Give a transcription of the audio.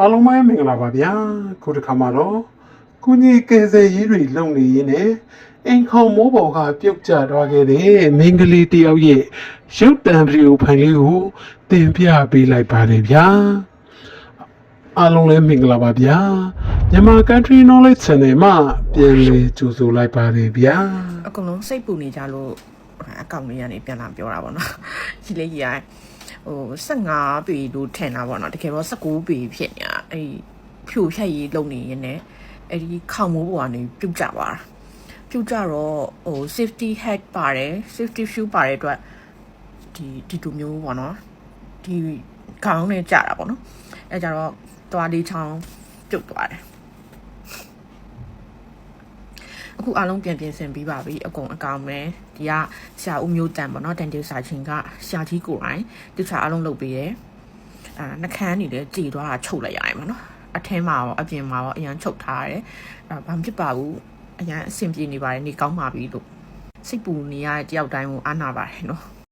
အားလုံးပဲမင်္ဂလာပါဗျာခုတစ်ခါမှာတော့ကုကြီးကယ်ဆယ်ရေးတွေလုပ်နေရင်းနဲ့အိမ်ခေါင်မိုးပေါ်ကပြုတ်ကျသွားခဲ့တဲ့မင်းကလေးတယောက်ရဲ့ရုပ်တံဗီဒီယိုဖိုင်လေးကိုတင်ပြပေးလိုက်ပါတယ်ဗျာအားလုံးလည်းမင်္ဂလာပါဗျာမြန်မာ Country Knowledge Channel မှာပြန်လည်ကြိုဆိုလိုက်ပါတယ်ဗျာအကုန်လုံးစိတ်ပူနေကြလို့အကောင့်လေးကနေပြန်လာပြောတာပေါ့နော်ကြီးလေးကြီးရ ဟို15ပေလို့ထင်တာပေါ့နော်တကယ်တော့19ပေဖြစ်နေတာအဲ့ဒီဖြိုဖြတ်ရေးလုပ်နေရင်လည်းအဲ့ဒီခေါင်မိုးပေါ်ကနေပြုတ်ကြသွားတာပြုတ်ကြတော့ဟို safety hat ပါတယ် safety shoe ပါတဲ့အတွက်ဒီဒီလိုမျိုးပေါ့နော်ဒီခေါင်းနဲ့ကြတာပေါ့နော်အဲကြတော့သွားလေးချောင်းပြုတ်သွားတယ် အခုအားလုံးပြန်ပြင်ဆင်ပြီးပါပြီအကုန်အကောင်ပဲဒီကဆရာဦးမျိုးတန်ပေါ့နော်တန်တေစာချင်းကဆရာကြီးကိုယ်တိုင်သူချာအားလုံးလုပ်ပေးတယ်အာနှခမ်းနေတယ်ကြည်သွားတာချုပ်လိုက်ရတယ်ပေါ့နော်အထင်းမှာရောအပြင်မှာရောအရန်ချုပ်ထားရတယ်အဲဘာမှဖြစ်ပါဘူးအရန်အဆင်ပြေနေပါတယ်နေကောင်းပါပြီလို့စိတ်ပူနေရတဲ့တယောက်တိုင်းကိုအားနာပါတယ်နော်